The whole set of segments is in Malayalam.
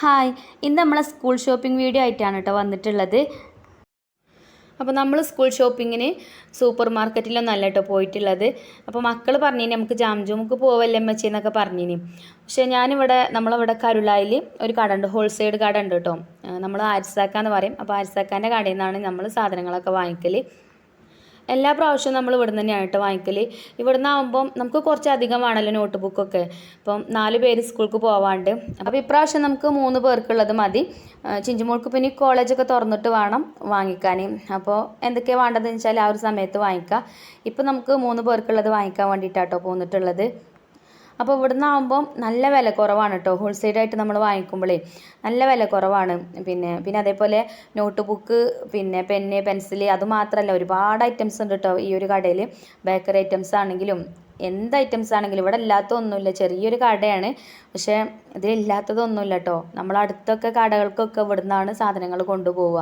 ഹായ്. ഇന്ന് നമ്മളെ സ്കൂൾ ഷോപ്പിംഗ് വീഡിയോ ആയിട്ടാണ് കേട്ടോ വന്നിട്ടുള്ളത്. അപ്പോൾ നമ്മൾ സ്കൂൾ ഷോപ്പിങ്ങിന് സൂപ്പർ മാർക്കറ്റിലൊന്നും അല്ല കേട്ടോ പോയിട്ടുള്ളത്. അപ്പോൾ മക്കൾ പറഞ്ഞിനി നമുക്ക് ജാം ജാംജൂമുക്ക് പോവല്ലേ അമ്മച്ചി എന്നൊക്കെ പറഞ്ഞിനി. പക്ഷേ ഞാനിവിടെ നമ്മളിവിടെ കരുളായിൽ ഒരു കട ഉണ്ട് ഹോൾസെയിൽ കട ഉണ്ട് കേട്ടോ. നമ്മൾ ആരിസാക്കാന്ന് പറയും. അപ്പോൾ ആരിസാക്കാന്റെ കടയിൽ നിന്നാണ് നമ്മൾ സാധനങ്ങളൊക്കെ വാങ്ങിക്കൽ എല്ലാ പ്രാവശ്യവും നമ്മൾ ഇവിടെ നിന്ന് തന്നെയാണ് കേട്ടോ വാങ്ങിക്കൽ ഇവിടെ നിന്നാകുമ്പം നമുക്ക് കുറച്ചധികം വേണമല്ലോ നോട്ട് ബുക്കൊക്കെ അപ്പം നാല് പേര് സ്കൂൾക്ക് പോവാണ്ട്. അപ്പോൾ ഇപ്രാവശ്യം നമുക്ക് മൂന്ന് പേർക്കുള്ളത് മതി. ചിഞ്ചുമോൾക്ക് പിന്നെ കോളേജൊക്കെ തുറന്നിട്ട് വേണം വാങ്ങിക്കാൻ അപ്പോൾ എന്തൊക്കെയാണ് വേണ്ടതെന്ന് വെച്ചാൽ ആ ഒരു സമയത്ത് വാങ്ങിക്കാം. ഇപ്പം നമുക്ക് മൂന്ന് പേർക്കുള്ളത് വാങ്ങിക്കാൻ വേണ്ടിയിട്ടാട്ടോ പോന്നിട്ടുള്ളത്. അപ്പോൾ ഇവിടുന്ന് ആകുമ്പം നല്ല വില കുറവാണ് കേട്ടോ ഹോൾസെയിലായിട്ട് നമ്മൾ വാങ്ങിക്കുമ്പോഴേ നല്ല വില കുറവാണ്. പിന്നെ പിന്നെ അതേപോലെ നോട്ട് ബുക്ക് പിന്നെ പെന്ന് പെൻസിൽ അതുമാത്രമല്ല ഒരുപാട് ഐറ്റംസ് ഉണ്ട് കേട്ടോ ഈ ഒരു കടയിൽ ബേക്കറി ഐറ്റംസ് ആണെങ്കിലും എന്ത് ഐറ്റംസ് ആണെങ്കിലും ഇവിടെ ഇല്ലാത്തതൊന്നുമില്ല ചെറിയൊരു കടയാണ്. പക്ഷേ ഇതിലില്ലാത്തതൊന്നുമില്ല കേട്ടോ നമ്മൾ അടുത്തൊക്കെ കടകൾക്കൊക്കെ ഇവിടുന്നാണ് സാധനങ്ങൾ കൊണ്ടുപോവുക.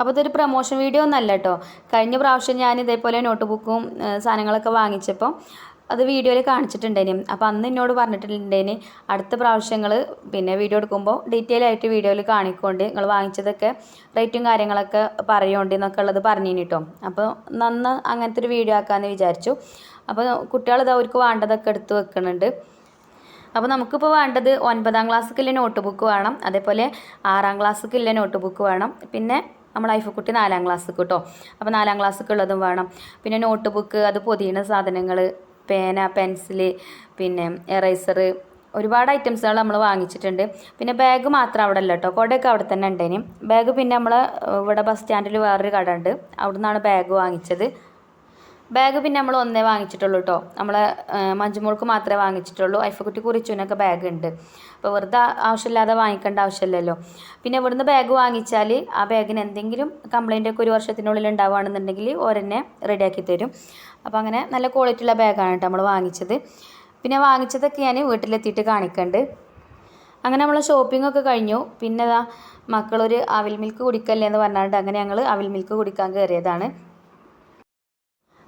അപ്പോൾ ഇതൊരു പ്രൊമോഷൻ വീഡിയോ ഒന്നല്ല കേട്ടോ കഴിഞ്ഞ പ്രാവശ്യം ഞാൻ ഇതേപോലെ നോട്ട് ബുക്കും സാധനങ്ങളൊക്കെ വാങ്ങിച്ചപ്പോൾ അത് വീഡിയോയിൽ കാണിച്ചിട്ടുണ്ടേനി അപ്പോൾ അന്ന് എന്നോട് പറഞ്ഞിട്ടുണ്ടേനി അടുത്ത പ്രാവശ്യങ്ങൾ പിന്നെ വീഡിയോ എടുക്കുമ്പോൾ ഡീറ്റെയിൽ ആയിട്ട് വീഡിയോയിൽ കാണിക്കൊണ്ട് നിങ്ങൾ വാങ്ങിച്ചതൊക്കെ റേറ്റും കാര്യങ്ങളൊക്കെ പറയുകൊണ്ട് എന്നൊക്കെ ഉള്ളത് പറഞ്ഞിനി കേട്ടോ അപ്പോൾ നന്ന് അങ്ങനത്തെ ഒരു വീഡിയോ ആക്കാമെന്ന് വിചാരിച്ചു അപ്പോൾ കുട്ടികളിത് അവർക്ക് വേണ്ടതൊക്കെ എടുത്ത് വെക്കുന്നുണ്ട് അപ്പോൾ നമുക്കിപ്പോൾ വേണ്ടത് ഒൻപതാം ക്ലാസ്സിലെ നോട്ട് ബുക്ക് വേണം. അതേപോലെ ആറാം ക്ലാസ്സിലെ നോട്ട് ബുക്ക് വേണം. പിന്നെ നമ്മൾ ഐഫക്കുട്ടി നാലാം ക്ലാസ്സിൽ കേട്ടോ അപ്പോൾ നാലാം ക്ലാസ്സിലേക്ക് ഉള്ളതും വേണം. പിന്നെ നോട്ട് ബുക്ക് അത് പൊതിയുന്ന സാധനങ്ങൾ പേന പെൻസിൽ പിന്നെ എറൈസർ ഒരുപാട് ഐറ്റംസുകൾ നമ്മൾ വാങ്ങിച്ചിട്ടുണ്ട്. പിന്നെ ബാഗ് മാത്രം അവിടെ അല്ല കേട്ടോ കുടയൊക്കെ അവിടെ തന്നെ ഉണ്ടേനി. ബാഗ് പിന്നെ നമ്മൾ ഇവിടെ ബസ് സ്റ്റാൻഡിൽ വേറൊരു കട ഉണ്ട്. അവിടെ നിന്നാണ് ബാഗ് വാങ്ങിച്ചത്. ബാഗ് പിന്നെ നമ്മൾ ഒന്നേ വാങ്ങിച്ചിട്ടുള്ളൂ കേട്ടോ നമ്മളെ മഞ്ജുമോൾക്ക് മാത്രമേ വാങ്ങിച്ചിട്ടുള്ളൂ. ഐഫക്കുട്ടി കുറിച്ചുവിനൊക്കെ ബാഗ് ഉണ്ട്. അപ്പോൾ വെറുതെ ആവശ്യമില്ലാതെ വാങ്ങിക്കേണ്ട ആവശ്യമില്ലല്ലോ. പിന്നെ ഇവിടുന്ന് ബാഗ് വാങ്ങിച്ചാൽ ആ ബാഗിന് എന്തെങ്കിലും കംപ്ലൈന്റ് ഒക്കെ ഒരു വർഷത്തിനുള്ളിൽ ഉണ്ടാവുകയാണെന്നുണ്ടെങ്കിൽ ഓരെന്നെ റെഡിയാക്കി തരും. അപ്പോൾ അങ്ങനെ നല്ല ക്വാളിറ്റി ഉള്ള ബാഗാണ് കേട്ടോ നമ്മൾ വാങ്ങിച്ചത്. പിന്നെ വാങ്ങിച്ചതൊക്കെ ഞാൻ വീട്ടിലെത്തിയിട്ട് കാണിക്കണ്ട്. അങ്ങനെ നമ്മൾ ഷോപ്പിംഗ് ഒക്കെ കഴിഞ്ഞു. പിന്നെ ദാ മക്കളൊരു അവിൽ മിൽക്ക് കുടിക്കല്ലേ എന്ന് പറഞ്ഞാണ്ട് അങ്ങനെ ഞങ്ങൾ അവിൽ മിൽക്ക് കുടിക്കാൻ കയറിയതാണ്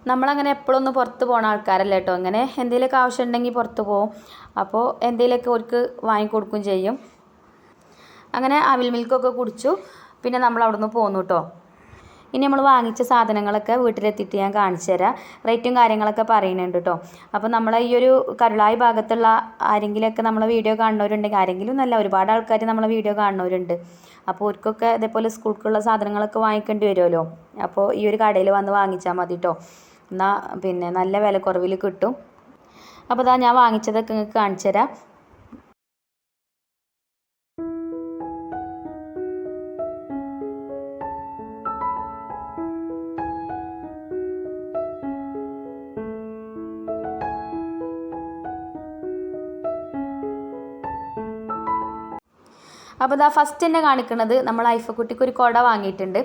നമ്മളങ്ങനെ എപ്പോഴൊന്നും പുറത്ത് പോണ ആൾക്കാരല്ല കേട്ടോ. അങ്ങനെ എന്തെങ്കിലുമൊക്കെ ആവശ്യം ഉണ്ടെങ്കിൽ പുറത്ത് പോകും അപ്പോൾ എന്തെങ്കിലുമൊക്കെ അവർക്ക് വാങ്ങിക്കൊടുക്കുകയും ചെയ്യും. അങ്ങനെ അവിൽ മിൽക്കൊക്കെ കുടിച്ചു. പിന്നെ നമ്മൾ അവിടുന്ന് പോന്നു കേട്ടോ. ഇനി നമ്മൾ വാങ്ങിച്ച സാധനങ്ങളൊക്കെ വീട്ടിലെത്തിയിട്ട് ഞാൻ കാണിച്ചു തരാം. റേറ്റും കാര്യങ്ങളൊക്കെ പറയുന്നുണ്ട് കേട്ടോ. അപ്പോൾ നമ്മൾ ഈ ഒരു കരുളായി ഭാഗത്തുള്ള ആരെങ്കിലുമൊക്കെ നമ്മളെ വീഡിയോ കാണുന്നവരുണ്ടെങ്കിൽ ആരെങ്കിലും നല്ല ഒരുപാട് ആൾക്കാർ നമ്മളെ വീഡിയോ കാണുന്നവരുണ്ട്. അപ്പോൾ അവർക്കൊക്കെ ഇതേപോലെ സ്കൂൾക്കുള്ള സാധനങ്ങളൊക്കെ വാങ്ങിക്കേണ്ടി വരുമല്ലോ. അപ്പോൾ ഈ ഒരു കടയിൽ വന്ന് വാങ്ങിച്ചാൽ മതി കേട്ടോ. എന്നാൽ പിന്നെ നല്ല വിലക്കുറവിൽ കുറവിൽ കിട്ടും. അപ്പോൾ ഇതാ ഞാൻ വാങ്ങിച്ചതൊക്കെ നിങ്ങൾക്ക് കാണിച്ചു തരാം. അപ്പോൾ ഇതാ ഫസ്റ്റ് തന്നെ കാണിക്കുന്നത് നമ്മൾ ഐഫക്കുട്ടിക്ക് ഒരു കുട വാങ്ങിയിട്ടുണ്ട്.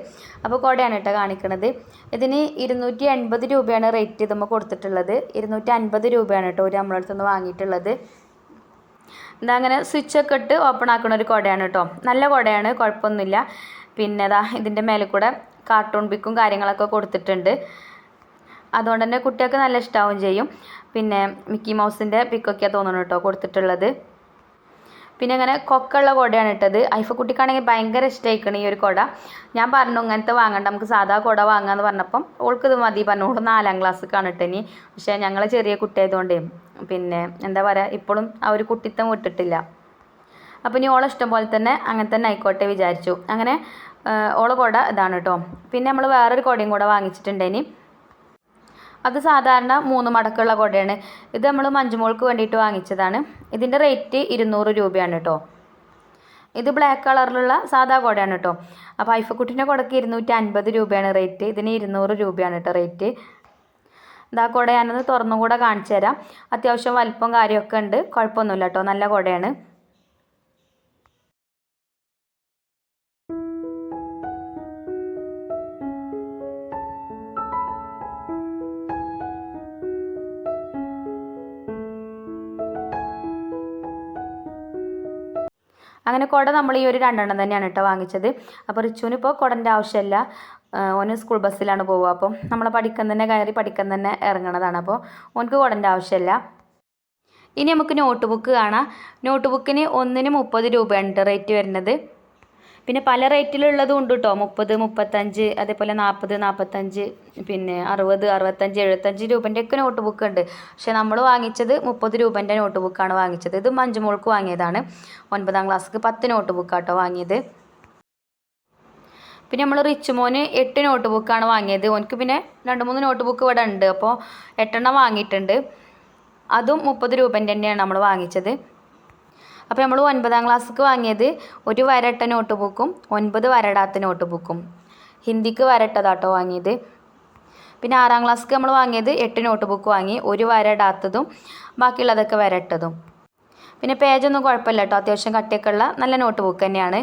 അപ്പോൾ കുടയാണ് കേട്ടോ കാണിക്കുന്നത് ഇതിന് ഇരുന്നൂറ്റി എൺപത് രൂപയാണ് റേറ്റ് നമ്മൾ കൊടുത്തിട്ടുള്ളത്. ഇരുന്നൂറ്റി അൻപത് രൂപയാണ് കേട്ടോ ഒരു നമ്മളടുത്ത് നിന്ന് വാങ്ങിയിട്ടുള്ളത്. എന്താ അങ്ങനെ സ്വിച്ചൊക്കെ ഇട്ട് ഓപ്പൺ ആക്കുന്ന ഒരു കുടയാണ് കേട്ടോ. നല്ല കുടയാണ് കുഴപ്പമൊന്നുമില്ല. പിന്നെ അതാ ഇതിന്റെ മേലെ കൂടെ കാർട്ടൂൺ ബിക്കും കാര്യങ്ങളൊക്കെ കൊടുത്തിട്ടുണ്ട്. അതുകൊണ്ട് തന്നെ കുട്ടികൾക്ക് നല്ല ഇഷ്ടാവും ചെയ്യും. പിന്നെ മിക്കി മൗസിന്റെ പിക്കൊക്കെയാണ് തോന്നുന്നു കേട്ടോ കൊടുത്തിട്ടുള്ളത്. പിന്നെ അങ്ങനെ കൊക്കുള്ള കുടയാണ് ഇട്ടത്. ഐഫക്കുട്ടിക്കാണെങ്കിൽ ഭയങ്കര ഇഷ്ടമായിക്കണം ഈ ഒരു കുട. ഞാൻ പറഞ്ഞു ഇങ്ങനത്തെ വാങ്ങണ്ട നമുക്ക് സാധാ കുട വാങ്ങാന്ന് പറഞ്ഞപ്പം ഓൾക്കിത് മതി പറഞ്ഞു. നാലാം നാലാം ക്ലാസ്സിലേക്കാണ് ഇട്ടനി പക്ഷേ ഞങ്ങൾ ചെറിയ കുട്ടിയായതുകൊണ്ടേ പിന്നെ എന്താ പറയുക ഇപ്പോഴും ആ ഒരു കുട്ടിത്തം വിട്ടിട്ടില്ല. അപ്പോൾ ഇനി ഓളെ ഇഷ്ടം പോലെ തന്നെ അങ്ങനെ തന്നെ ആയിക്കോട്ടെ വിചാരിച്ചു. അങ്ങനെ ഓളെ കുട ഇതാണ് കേട്ടോ. പിന്നെ നമ്മൾ വേറൊരു കുടയും കൂടെ വാങ്ങിച്ചിട്ടുണ്ടേനി. അത് സാധാരണ മൂന്ന് മടക്കുള്ള കുടയാണ്. ഇത് നമ്മൾ മഞ്ജുമോൾക്ക് വേണ്ടിയിട്ട് വാങ്ങിച്ചതാണ്. ഇതിന്റെ റേറ്റ് ഇരുന്നൂറ് രൂപയാണ് കേട്ടോ ഇത് ബ്ലാക്ക് കളറിലുള്ള സാധാ കുടയാണ് കേട്ടോ അപ്പോൾ ഐഫക്കുട്ടിന്റെ കുടക്ക് ഇരുന്നൂറ്റി അൻപത് രൂപയാണ് റേറ്റ് ഇതിന് ഇരുന്നൂറ് രൂപയാണ് കേട്ടോ റേറ്റ് ഇതാ കുട ഞാനത് തുറന്നും കൂടെ കാണിച്ചു തരാം അത്യാവശ്യം വലിപ്പം കാര്യമൊക്കെ ഉണ്ട്. കുഴപ്പമൊന്നുമില്ല കേട്ടോ നല്ല കുടയാണ്. അങ്ങനെ കുട നമ്മൾ ഈ ഒരു രണ്ടെണ്ണം തന്നെയാണ് കേട്ടോ വാങ്ങിച്ചത്. അപ്പോൾ റിച്ചുവിന് ഇപ്പോൾ കുടന്റെ ആവശ്യമില്ല. ഓന് സ്കൂൾ ബസ്സിലാണ് പോവുക. അപ്പം നമ്മൾ പഠിക്കാൻ തന്നെ കയറി പഠിക്കാൻ തന്നെ ഇറങ്ങണതാണ്. അപ്പോൾ ഓനക്ക് കുടന്റെ ആവശ്യമില്ല. ഇനി നമുക്ക് നോട്ട് ബുക്ക് കാണാം. നോട്ട് ബുക്കിന് ഒന്നിന് മുപ്പത് രൂപയാണ് റേറ്റ് വരുന്നത്. പിന്നെ പല റേറ്റിലുള്ളതും ഉണ്ട് കേട്ടോ മുപ്പത് മുപ്പത്തഞ്ച് അതേപോലെ നാൽപ്പത് നാൽപ്പത്തഞ്ച് പിന്നെ അറുപത് അറുപത്തഞ്ച് എഴുപത്തഞ്ച് രൂപന്റെ ഒക്കെ നോട്ട് ബുക്ക് ഉണ്ട്. പക്ഷെ നമ്മൾ വാങ്ങിച്ചത് മുപ്പത് രൂപന്റെ നോട്ട് ബുക്കാണ് വാങ്ങിച്ചത്. ഇത് മഞ്ജുമോൾക്ക് വാങ്ങിയതാണ്. ഒൻപതാം ക്ലാസ്സിക്ക് പത്ത് നോട്ട് ബുക്കാട്ടോ വാങ്ങിയത്. പിന്നെ നമ്മൾ റിച്ച് മോന് എട്ട് നോട്ട് ബുക്കാണ് വാങ്ങിയത്. ഓനക്ക് പിന്നെ രണ്ട് മൂന്ന് നോട്ട് ബുക്ക് ഇവിടെ ഉണ്ട്. അപ്പോൾ എട്ടെണ്ണം വാങ്ങിയിട്ടുണ്ട്. അതും മുപ്പത് രൂപന്റെ തന്നെയാണ് നമ്മൾ വാങ്ങിച്ചത്. അപ്പോൾ നമ്മൾ ഒൻപതാം ക്ലാസ്സിക്ക് വാങ്ങിയത് ഒരു വരട്ട നോട്ട് ബുക്കും ഒൻപത് വരടാത്ത നോട്ട് ബുക്കും ഹിന്ദിക്ക് വരട്ടതാട്ടോ വാങ്ങിയത്. പിന്നെ ആറാം ക്ലാസ്സിക്ക് നമ്മൾ വാങ്ങിയത് എട്ട് നോട്ട് ബുക്ക് വാങ്ങി ഒരു വരടാത്തതും ബാക്കിയുള്ളതൊക്കെ വരട്ടതും. പിന്നെ പേജൊന്നും കുഴപ്പമില്ല കേട്ടോ അത്യാവശ്യം കട്ടിയൊക്കെ ഉള്ള നല്ല നോട്ട് ബുക്ക് തന്നെയാണ്.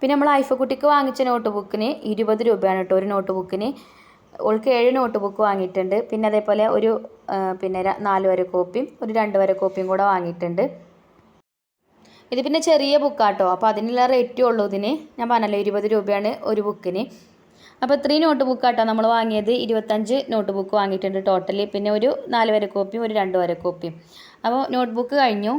പിന്നെ നമ്മൾ ഐഫക്കുട്ടിക്ക് വാങ്ങിച്ച നോട്ട് ബുക്കിന് ഇരുപത് രൂപയാണ് കേട്ടോ ഒരു നോട്ട് ബുക്കിന് ഓൾക്ക് ഏഴ് നോട്ട് ബുക്ക് വാങ്ങിയിട്ടുണ്ട്. പിന്നെ അതേപോലെ ഒരു പിന്നെ നാല് വര കോപ്പിയും ഒരു രണ്ട് വര കോപ്പിയും കൂടെ വാങ്ങിയിട്ടുണ്ട്. ഇത് പിന്നെ ചെറിയ ബുക്കാട്ടോ അപ്പോൾ അതിനുള്ള റേറ്റേ ഉള്ളൂ ഇതിന്. ഞാൻ പറഞ്ഞല്ലോ ഇരുപത് രൂപയാണ് ഒരു ബുക്കിന് അപ്പോൾ ഇത്രയും നോട്ട് ബുക്കാട്ടോ നമ്മൾ വാങ്ങിയത്. ഇരുപത്തഞ്ച് നോട്ട് ബുക്ക് വാങ്ങിയിട്ടുണ്ട് ടോട്ടലി പിന്നെ ഒരു നാല് വരെ കോപ്പിയും ഒരു രണ്ട് വരെ കോപ്പിയും അപ്പോൾ നോട്ട് ബുക്ക് കഴിഞ്ഞു.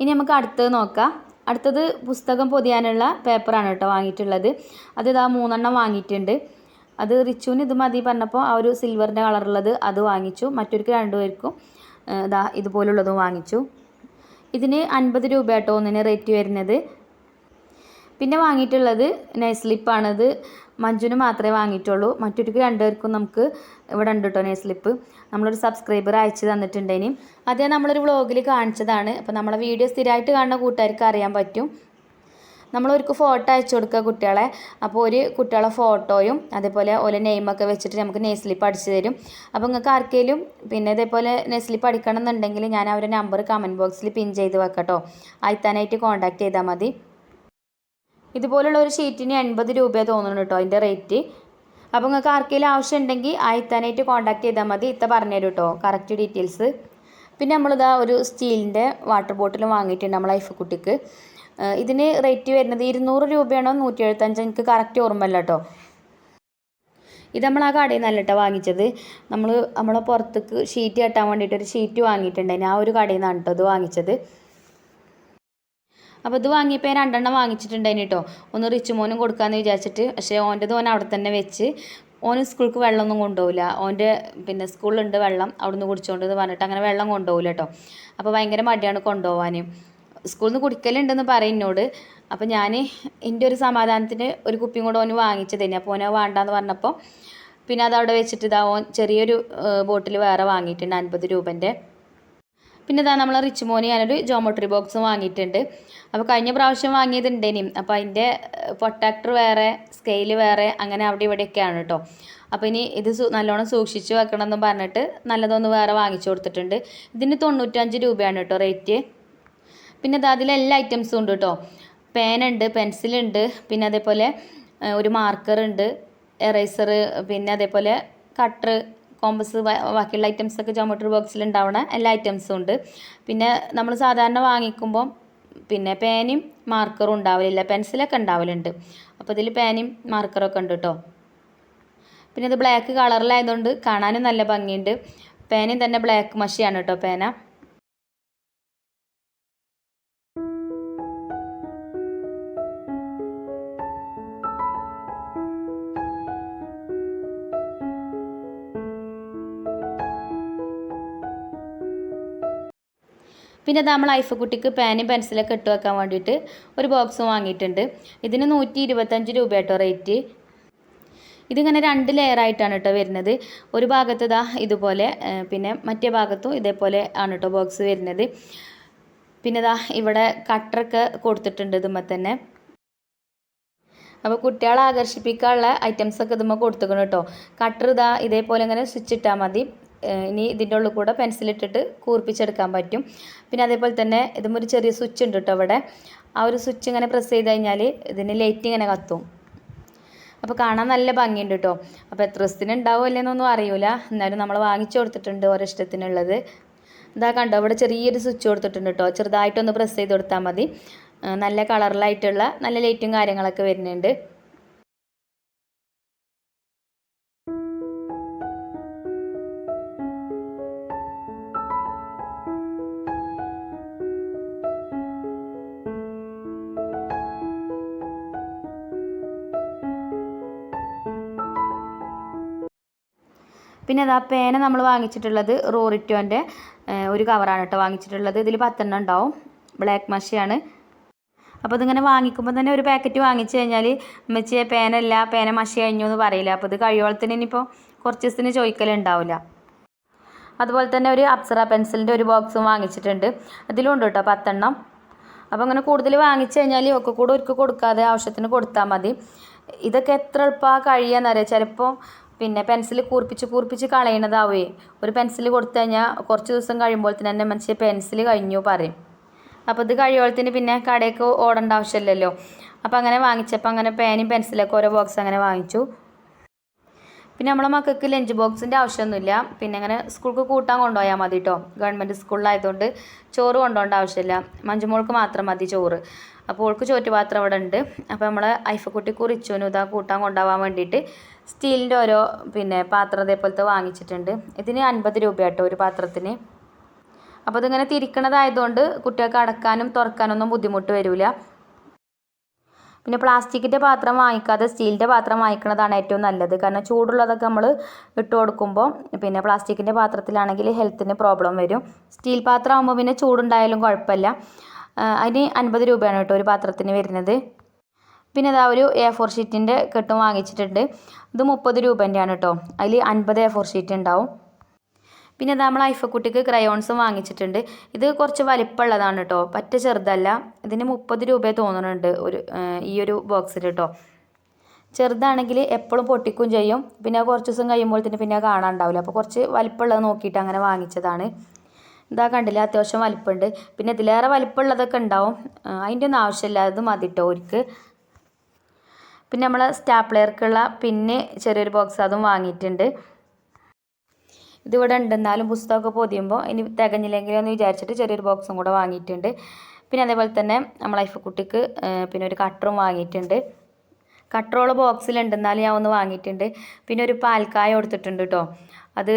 ഇനി നമുക്ക് അടുത്തത് നോക്കാം. അടുത്തത് പുസ്തകം പൊതിയാനുള്ള പേപ്പറാണ് കേട്ടോ വാങ്ങിയിട്ടുള്ളത്. അത് ഇതാ മൂന്നെണ്ണം വാങ്ങിയിട്ടുണ്ട്. അത് റിച്ചുവിന് ഇത് മതി പറഞ്ഞപ്പോൾ ആ ഒരു സിൽവറിന്റെ കളറുള്ളത് അത് വാങ്ങിച്ചു. മറ്റൊരു രണ്ടുപേർക്കും ഇതാ ഇതുപോലുള്ളതും വാങ്ങിച്ചു. ഇതിന് അൻപത് രൂപ കേട്ടോ ഒന്നിന് റേറ്റ് വരുന്നത്. പിന്നെ വാങ്ങിയിട്ടുള്ളത് നെയ്സ്ലിപ്പാണത്. മഞ്ജുന് മാത്രമേ വാങ്ങിയിട്ടുള്ളൂ. മറ്റൊരു രണ്ടുപേർക്കും നമുക്ക് ഇവിടെ ഉണ്ട് കേട്ടോ നെയ്സ്ലിപ്പ്. നമ്മളൊരു സബ്സ്ക്രൈബർ അയച്ചു തന്നിട്ടുണ്ടേനി അതേ നമ്മളൊരു വ്ളോഗിൽ കാണിച്ചതാണ്. അപ്പോൾ നമ്മളെ വീഡിയോ സ്ഥിരമായിട്ട് കാണുന്ന കൂട്ടുകാർക്ക് അറിയാൻ പറ്റും. നമ്മളൊരു ഫോട്ടോ അയച്ചു കൊടുക്കുക കുട്ടികളെ. അപ്പോൾ ഒരു കുട്ടികളെ ഫോട്ടോയും അതേപോലെ ഓലെ നെയിമൊക്കെ വെച്ചിട്ട് നമുക്ക് നെയ്സ്ലിപ്പ് അടിച്ചു തരും. അപ്പോൾ നിങ്ങൾക്ക് ആർക്കെങ്കിലും പിന്നെ ഇതേപോലെ നെയ്സ്ലിപ്പ് അടിക്കണം എന്നുണ്ടെങ്കിൽ ഞാൻ അവരുടെ നമ്പർ കമന്റ് ബോക്സിൽ പിൻ ചെയ്ത് വെക്കട്ടോ. അയത്താനായിട്ട് കോൺടാക്ട് ചെയ്താൽ മതി. ഇതുപോലുള്ള ഒരു ഷീറ്റിന് എൺപത് രൂപയാണ് തോന്നുന്നു കേട്ടോ അതിന്റെ റേറ്റ് അപ്പോൾ നിങ്ങൾക്ക് ആർക്കെങ്കിലും ആവശ്യം ഉണ്ടെങ്കിൽ അയത്താനായിട്ട് കോൺടാക്ട് ചെയ്താൽ മതി. ഇത്ത പറഞ്ഞുതരും കേട്ടോ. കറക്റ്റ് ഡീറ്റെയിൽസ് പിന്നെ നമ്മളിതാ ഒരു സ്റ്റീലിന്റെ വാട്ടർ ബോട്ടിൽ വാങ്ങിയിട്ടുണ്ട് നമ്മൾ ഐഫ് കുട്ടിക്ക് ഇതിന് റേറ്റ് വരുന്നത് ഇരുന്നൂറ് രൂപയാണോ നൂറ്റി എഴുപത്തഞ്ച് എനിക്ക് കറക്റ്റ് ഓർമ്മയില്ല കേട്ടോ ഇത് നമ്മൾ ആ കടയിൽ നിന്നല്ല കേട്ടോ വാങ്ങിച്ചത്. നമ്മൾ നമ്മളെ പുറത്തേക്ക് ഷീറ്റ് കെട്ടാൻ വേണ്ടിയിട്ട് ഒരു ഷീറ്റ് വാങ്ങിയിട്ടുണ്ടായിരുന്നു. ആ ഒരു കടയിൽ നിന്നാണ് കേട്ടോ ഇത് വാങ്ങിച്ചത്. അപ്പോൾ ഇത് വാങ്ങിയപ്പോൾ ഞാൻ രണ്ടെണ്ണം വാങ്ങിച്ചിട്ടുണ്ടായി കേട്ടോ ഒന്ന് റിച്ച് മോനും കൊടുക്കാമെന്ന് വിചാരിച്ചിട്ട് പക്ഷേ ഓന്റെത് ഓൻ അവിടെ തന്നെ വെച്ച് ഓന് സ്കൂൾക്ക് വെള്ളമൊന്നും കൊണ്ടുപോകില്ല ഓന്റെ പിന്നെ സ്കൂളിലുണ്ട് വെള്ളം അവിടുന്ന് നിന്ന് എന്ന് പറഞ്ഞിട്ട് അങ്ങനെ വെള്ളം കൊണ്ടുപോകില്ല കേട്ടോ അപ്പോൾ ഭയങ്കര മടിയാണ് കൊണ്ടുപോകാൻ സ്കൂളിൽ നിന്ന് കുടിക്കലുണ്ടെന്ന് പറയും എന്നോട്. അപ്പോൾ ഞാൻ എന്റെ ഒരു സമാധാനത്തിന് ഒരു കുപ്പിയും കൂടെ ഓന് വാങ്ങിച്ചതേനെ. അപ്പോൾ ഓനെ വേണ്ടാന്ന് പറഞ്ഞപ്പോൾ പിന്നെ അതവിടെ വെച്ചിട്ട് ഇതാ ഓൻ ചെറിയൊരു ബോട്ടിൽ വേറെ വാങ്ങിയിട്ടുണ്ട് അൻപത് രൂപന്റെ പിന്നെ ഇതാ നമ്മളെ റിച്ച് മോന് ഞാനൊരു ജോമട്രി ബോക്സ് വാങ്ങിയിട്ടുണ്ട്. അപ്പോൾ കഴിഞ്ഞ പ്രാവശ്യം വാങ്ങിയതുണ്ടേനി. അപ്പോൾ അതിന്റെ പൊട്ടാക്ടർ വേറെ സ്കെയിൽ വേറെ അങ്ങനെ അവിടെ ഇവിടെയൊക്കെയാണ് കേട്ടോ അപ്പോൾ ഇനി ഇത് നല്ലോണം സൂക്ഷിച്ച് വെക്കണം എന്ന് പറഞ്ഞിട്ട് നല്ലതൊന്ന് വേറെ വാങ്ങിച്ചു കൊടുത്തിട്ടുണ്ട്. ഇതിന് തൊണ്ണൂറ്റഞ്ച് രൂപയാണ് കേട്ടോ റേറ്റ് പിന്നെ അത് അതിൽ എല്ലാ ഐറ്റംസും ഉണ്ട് കേട്ടോ പേനുണ്ട് പെൻസിലുണ്ട് പിന്നെ അതേപോലെ ഒരു മാർക്കർ ഉണ്ട് എറേസർ പിന്നെ അതേപോലെ കട്ടർ കോമ്പസ് ബാക്കിയുള്ള ഐറ്റംസ് ഒക്കെ ജോമെട്രി ബോക്സിൽ ഉണ്ടാവുന്ന എല്ലാ ഐറ്റംസും ഉണ്ട്. പിന്നെ നമ്മൾ സാധാരണ വാങ്ങിക്കുമ്പോൾ പിന്നെ പേനയും മാർക്കറും ഉണ്ടാവലില്ല. പെൻസിലൊക്കെ ഉണ്ടാവലുണ്ട്. അപ്പോൾ ഇതിൽ പേനയും മാർക്കറൊക്കെ ഉണ്ട് കേട്ടോ പിന്നെ ഇത് ബ്ലാക്ക് കളറിലായതുകൊണ്ട് കാണാനും നല്ല ഭംഗിയുണ്ട്. പേനയും തന്നെ ബ്ലാക്ക് മഷിയാണ് കേട്ടോ പേന പിന്നെ നമ്മൾ ഐഫക്കുട്ടിക്ക് പാനും പെൻസിലൊക്കെ ഇട്ട് വെക്കാൻ വേണ്ടിയിട്ട് ഒരു ബോക്സ് വാങ്ങിയിട്ടുണ്ട്. ഇതിന് നൂറ്റി ഇരുപത്തഞ്ച് രൂപ കേട്ടോ റേറ്റ്. ഇതിങ്ങനെ രണ്ട് ലെയർ ആയിട്ടാണ് കേട്ടോ വരുന്നത്. ഒരു ഭാഗത്ത് ഇതാ ഇതുപോലെ പിന്നെ മറ്റേ ഭാഗത്തും ഇതേപോലെ ആണ് കേട്ടോ ബോക്സ് വരുന്നത്. പിന്നെ ഇതാ ഇവിടെ കട്ടറൊക്കെ കൊടുത്തിട്ടുണ്ട് ഇതുമ്മ തന്നെ. അപ്പോൾ കുട്ടികളെ ആകർഷിപ്പിക്കാനുള്ള ഐറ്റംസൊക്കെ ഇതുമ്മ കൊടുത്തുക്കണം കേട്ടോ കട്ടർ ഇതാ ഇതേപോലെ ഇങ്ങനെ സ്വിച്ച് ഇട്ടാൽ മതി. ഇനി ഇതിന്റെ ഉള്ളിൽ കൂടെ പെൻസിലിട്ടിട്ട് കൂർപ്പിച്ചെടുക്കാൻ പറ്റും. പിന്നെ അതേപോലെ തന്നെ ഇതും ഒരു ചെറിയ സ്വിച്ച് ഉണ്ട് കേട്ടോ അവിടെ. ആ ഒരു സ്വിച്ച് ഇങ്ങനെ പ്രസ് ചെയ്ത് കഴിഞ്ഞാൽ ഇതിന് ലൈറ്റ് ഇങ്ങനെ കത്തും. അപ്പോൾ കാണാൻ നല്ല ഭംഗിയുണ്ട് കേട്ടോ അപ്പോൾ എത്ര ദിവസത്തിന് ഉണ്ടാവും അല്ലേന്നൊന്നും അറിയില്ല എന്നാലും നമ്മൾ വാങ്ങിച്ചു കൊടുത്തിട്ടുണ്ട് ഓരോ ഇഷ്ടത്തിനുള്ളത്. ഇതാ കണ്ടോ ഇവിടെ ചെറിയൊരു സ്വിച്ച് കൊടുത്തിട്ടുണ്ട് കേട്ടോ ചെറുതായിട്ടൊന്ന് പ്രസ് ചെയ്ത് കൊടുത്താൽ മതി. നല്ല കളറിലായിട്ടുള്ള നല്ല ലൈറ്റും കാര്യങ്ങളൊക്കെ വരുന്നുണ്ട്. പിന്നെ അതാ പേന നമ്മൾ വാങ്ങിച്ചിട്ടുള്ളത് റോറിറ്റോന്റെ ഒരു കവറാണ് കേട്ടോ വാങ്ങിച്ചിട്ടുള്ളത്. ഇതിൽ പത്തെണ്ണം ഉണ്ടാവും. ബ്ലാക്ക് മഷിയാണ്. അപ്പോൾ ഇതിങ്ങനെ വാങ്ങിക്കുമ്പോൾ തന്നെ ഒരു പാക്കറ്റ് വാങ്ങിച്ചു കഴിഞ്ഞാൽ ഉമ്മച്ചിയെ പേനല്ല പേന മഷി കഴിഞ്ഞു എന്ന് പറയില്ല. അപ്പോൾ ഇത് കഴിയോളത്തിന് ഇനിയിപ്പോൾ കുറച്ച് ദിവസത്തിന് ചോദിക്കലുണ്ടാവില്ല അതുപോലെ തന്നെ ഒരു അപ്സറ പെൻസിലിന്റെ ഒരു ബോക്സും വാങ്ങിച്ചിട്ടുണ്ട്. അതിലും ഉണ്ട് കേട്ടോ പത്തെണ്ണം. അപ്പോൾ അങ്ങനെ കൂടുതൽ വാങ്ങിച്ചു കഴിഞ്ഞാൽ ഒക്കെ കൂടെ ഒരുക്ക് കൊടുക്കാതെ ആവശ്യത്തിന് കൊടുത്താൽ മതി. ഇതൊക്കെ എത്ര എളുപ്പമാണ് കഴിയാന്നറിയാം? ചിലപ്പോൾ പിന്നെ പെൻസിൽ കൂർപ്പിച്ച് കൂർപ്പിച്ച് കളയണതാവേ. ഒരു പെൻസിൽ കൊടുത്തു കഴിഞ്ഞാൽ കുറച്ച് ദിവസം കഴിയുമ്പോൾ തന്നെ മനുഷ്യ പെൻസിൽ കഴിഞ്ഞു പറയും. അപ്പോൾ ഇത് കഴിയുമ്പോഴത്തേന് പിന്നെ കടയ്ക്ക് ഓടേണ്ട ആവശ്യമില്ലല്ലോ. അപ്പോൾ അങ്ങനെ വാങ്ങിച്ചപ്പോൾ അങ്ങനെ പേനയും പെൻസിലൊക്കെ ഓരോ ബോക്സ് അങ്ങനെ വാങ്ങിച്ചു. പിന്നെ നമ്മളെ മക്കൾക്ക് ലഞ്ച് ബോക്സിന്റെ ആവശ്യമൊന്നുമില്ല. പിന്നെ അങ്ങനെ സ്കൂൾക്ക് കൂട്ടാൻ കൊണ്ടുപോയാൽ മതി കേട്ടോ ഗവൺമെന്റ് സ്കൂളിലായതുകൊണ്ട് ചോറ് കൊണ്ടുപോകേണ്ട ആവശ്യമില്ല. മഞ്ജുമോൾക്ക് മാത്രം മതി ചോറ്. അപ്പോൾ ഓൾക്ക് ചോറ്റുപാത്രം അവിടെ ഉണ്ട്. അപ്പോൾ നമ്മൾ ഐഫക്കുട്ടി റിച്ചുവിനും ഇതാ കൂട്ടാൻ കൊണ്ടുപോകാൻ വേണ്ടിയിട്ട് സ്റ്റീലിന്റെ ഓരോ പിന്നെ പാത്രം അതേപോലത്തെ വാങ്ങിച്ചിട്ടുണ്ട്. ഇതിന് അൻപത് രൂപ കേട്ടോ ഒരു പാത്രത്തിന്. അപ്പോൾ ഇതിങ്ങനെ തിരിക്കണതായതുകൊണ്ട് കുട്ടികൾക്ക് അടക്കാനും തുറക്കാനൊന്നും ബുദ്ധിമുട്ട് വരില്ല പിന്നെ പ്ലാസ്റ്റിക്കിന്റെ പാത്രം വാങ്ങിക്കാതെ സ്റ്റീലിന്റെ പാത്രം വാങ്ങിക്കുന്നതാണ് ഏറ്റവും നല്ലത്. കാരണം ചൂടുള്ളതൊക്കെ നമ്മൾ ഇട്ട് കൊടുക്കുമ്പോൾ പിന്നെ പ്ലാസ്റ്റിക്കിന്റെ പാത്രത്തിലാണെങ്കിൽ ഹെൽത്തിന് പ്രോബ്ലം വരും. സ്റ്റീൽ പാത്രം ആകുമ്പോൾ പിന്നെ ചൂടുണ്ടായാലും കുഴപ്പമില്ല. അതിന് അൻപത് രൂപയാണ് കേട്ടോ ഒരു പാത്രത്തിന് വരുന്നത്. പിന്നെ ഇതാ ഒരു എ ഫോർ ഷീറ്റിന്റെ കെട്ടും വാങ്ങിച്ചിട്ടുണ്ട്. ഇത് മുപ്പത് രൂപേന്റെയാണ് കേട്ടോ. അതിൽ അൻപത് എ ഫോർ ഷീറ്റ് ഉണ്ടാവും. പിന്നെ നമ്മൾ ഐഫക്കുട്ടിക്ക് ക്രയോൺസും വാങ്ങിച്ചിട്ടുണ്ട്. ഇത് കുറച്ച് വലിപ്പമുള്ളതാണ് കേട്ടോ പറ്റ ചെറുതല്ല. ഇതിന് മുപ്പത് രൂപയെ തോന്നുന്നുണ്ട് ഒരു ഈ ഒരു ബോക്സിൽ കേട്ടോ ചെറുതാണെങ്കിൽ എപ്പോഴും പൊട്ടിക്കും ചെയ്യും. പിന്നെ കുറച്ച് ദിവസം കഴിയുമ്പോൾ തന്നെ പിന്നെ കാണാണ്ടാവില്ല. അപ്പോൾ കുറച്ച് വലിപ്പമുള്ളത് നോക്കിയിട്ട് അങ്ങനെ വാങ്ങിച്ചതാണ്. ഇതാ കണ്ടില്ല അത്യാവശ്യം വലിപ്പമുണ്ട്. പിന്നെ ഇതിലേറെ വലിപ്പമുള്ളതൊക്കെ ഉണ്ടാവും. അതിന്റെ ഒന്നും ആവശ്യമില്ല അത് മതി കേട്ടോ അവർക്ക് പിന്നെ നമ്മൾ സ്റ്റാപ്ലെയർക്കുള്ള പിന്നെ ചെറിയൊരു ബോക്സ് അതും വാങ്ങിയിട്ടുണ്ട്. ഇതിവിടെ ഉണ്ട് ഉണ്ടെന്നാലും പുസ്തകമൊക്കെ പൊതിയുമ്പോൾ ഇനി തികഞ്ഞില്ലെങ്കിലോ എന്ന് വിചാരിച്ചിട്ട് ചെറിയൊരു ബോക്സും കൂടെ വാങ്ങിയിട്ടുണ്ട്. പിന്നെ അതേപോലെ തന്നെ നമ്മൾ കുട്ടിക്ക് പിന്നെ ഒരു കട്ടറും വാങ്ങിയിട്ടുണ്ട്. കട്ടറോൾ ബോക്സിലുണ്ടെന്നാലും ഞാൻ ഒന്ന് വാങ്ങിയിട്ടുണ്ട്. പിന്നെ ഒരു പാൽക്കായ കൊടുത്തിട്ടുണ്ട് കേട്ടോ. അത്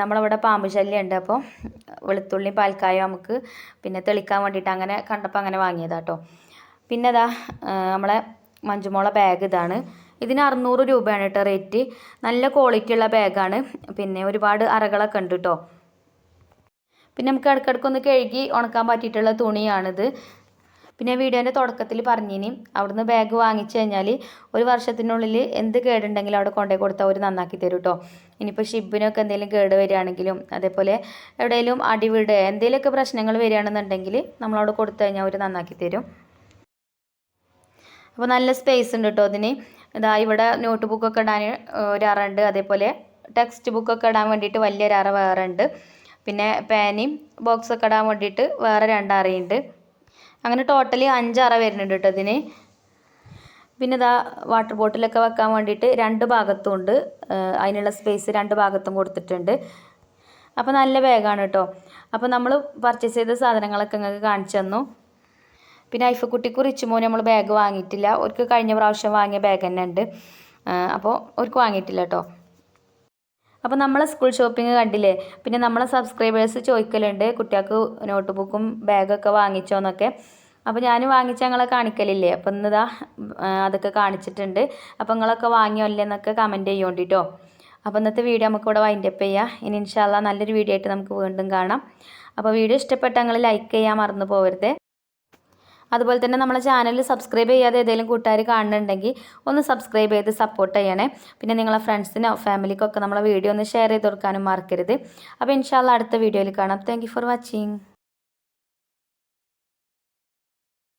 നമ്മളവിടെ പാമ്പ് ശല്യം ഉണ്ട്. അപ്പോൾ വെളുത്തുള്ളി പാൽക്കായ നമുക്ക് പിന്നെ തെളിക്കാൻ വേണ്ടിയിട്ട് അങ്ങനെ കണ്ടപ്പോൾ അങ്ങനെ വാങ്ങിയതാട്ടോ പിന്നെ അതാ നമ്മളെ മഞ്ജുമോള ബാഗ് ഇതാണ്. ഇതിന് അറുന്നൂറ് രൂപയാണ് കേട്ടോ റേറ്റ് നല്ല ക്വാളിറ്റി ഉള്ള ബാഗാണ് പിന്നെ ഒരുപാട് അറകളൊക്കെ ഉണ്ട് കേട്ടോ പിന്നെ നമുക്ക് ഇടയ്ക്കിടയ്ക്കൊന്ന് കഴുകി ഉണക്കാൻ പറ്റിയിട്ടുള്ള തുണിയാണിത്. പിന്നെ വീഡിയോന്റെ തുടക്കത്തിൽ പറഞ്ഞിനി അവിടുന്ന് ബാഗ് വാങ്ങിച്ചു കഴിഞ്ഞാൽ ഒരു വർഷത്തിനുള്ളിൽ എന്ത് കേടുണ്ടെങ്കിലും അവിടെ കൊണ്ടുപോയി കൊടുത്താൽ അവർ നന്നാക്കി തരും കേട്ടോ ഇനിയിപ്പോൾ ഷിബിനൊക്കെ എന്തെങ്കിലും കേട് വരികയാണെങ്കിലും അതേപോലെ എവിടെയെങ്കിലും അടിവിട് എന്തെങ്കിലുമൊക്കെ പ്രശ്നങ്ങൾ വരികയാണെന്നുണ്ടെങ്കിൽ നമ്മളവിടെ കൊടുത്തു കഴിഞ്ഞാൽ അവർ നന്നാക്കി തരും. അപ്പോൾ നല്ല സ്പേസ് ഉണ്ട് കേട്ടോ അതിന് ഇതാ ഇവിടെ നോട്ട് ബുക്കൊക്കെ ഇടാൻ ഒരു അതേപോലെ ടെക്സ്റ്റ് ബുക്കൊക്കെ ഇടാൻ വേണ്ടിയിട്ട് വലിയൊരു അറ വേറെ ഉണ്ട് പിന്നെ പേനയും ബോക്സൊക്കെ ഇടാൻ വേണ്ടിയിട്ട് വേറെ രണ്ടറയുണ്ട്. അങ്ങനെ ടോട്ടലി അഞ്ചറ വരുന്നുണ്ട് കേട്ടോ ഇതിന്. പിന്നെ ഇതാ വാട്ടർ ബോട്ടിലൊക്കെ വെക്കാൻ വേണ്ടിയിട്ട് രണ്ട് ഭാഗത്തും ഉണ്ട്. അതിനുള്ള സ്പേസ് രണ്ട് ഭാഗത്തും കൊടുത്തിട്ടുണ്ട്. അപ്പോൾ നല്ല ബാഗാണ് കേട്ടോ അപ്പോൾ നമ്മൾ പർച്ചേസ് ചെയ്ത സാധനങ്ങളൊക്കെ നിങ്ങൾക്ക് കാണിച്ചു തന്നു. പിന്നെ ഐഫക്കുട്ടിക്ക് റിച്ചുമോ നമ്മൾ ബാഗ് വാങ്ങിയിട്ടില്ല. അവർക്ക് കഴിഞ്ഞ പ്രാവശ്യം വാങ്ങിയ ബാഗ് തന്നെ ഉണ്ട്. അപ്പോൾ അവർക്ക് വാങ്ങിയിട്ടില്ല കേട്ടോ അപ്പോൾ നമ്മളെ സ്കൂൾ ഷോപ്പിംഗ് കണ്ടില്ലേ? പിന്നെ നമ്മളെ സബ്സ്ക്രൈബേഴ്സ് ചോദിക്കലുണ്ട്. കുട്ടികൾക്ക് നോട്ട് ബുക്കും ബാഗൊക്കെ വാങ്ങിച്ചോ എന്നൊക്കെ. അപ്പോൾ ഞാൻ വാങ്ങിച്ച ഞങ്ങളെ കാണിക്കലില്ലേ? അപ്പോൾ ഇന്നിതാ അതൊക്കെ കാണിച്ചിട്ടുണ്ട്. അപ്പോൾ നിങ്ങളൊക്കെ വാങ്ങിയോ അല്ലേ എന്നൊക്കെ കമന്റ് ചെയ്യോണ്ടിട്ടോ അപ്പോൾ ഇന്നത്തെ വീഡിയോ നമുക്ക് ഇവിടെ വൈൻഡപ്പ് ചെയ്യാം. ഇനി ഇൻഷാല്ല നല്ലൊരു വീഡിയോ ആയിട്ട് നമുക്ക് വീണ്ടും കാണാം. അപ്പോൾ വീഡിയോ ഇഷ്ടപ്പെട്ട നിങ്ങൾ ലൈക്ക് ചെയ്യാൻ മറന്നു പോകരുത് അതുപോലെ തന്നെ നമ്മളെ ചാനൽ സബ്സ്ക്രൈബ് ചെയ്യാതെ ഏതെങ്കിലും കൂട്ടുകാർ കാണുന്നുണ്ടെങ്കിൽ ഒന്ന് സബ്സ്ക്രൈബ് ചെയ്ത് സപ്പോർട്ട് ചെയ്യണേ. പിന്നെ നിങ്ങളെ ഫ്രണ്ട്സിനോ ഫാമിലിക്കോ ഒക്കെ നമ്മളെ വീഡിയോ ഒന്ന് ഷെയർ ചെയ്ത് കൊടുക്കാനും മറക്കരുത്. അപ്പോൾ ഇൻഷാല്ല അടുത്ത വീഡിയോയിൽ കാണാം. Thank for watching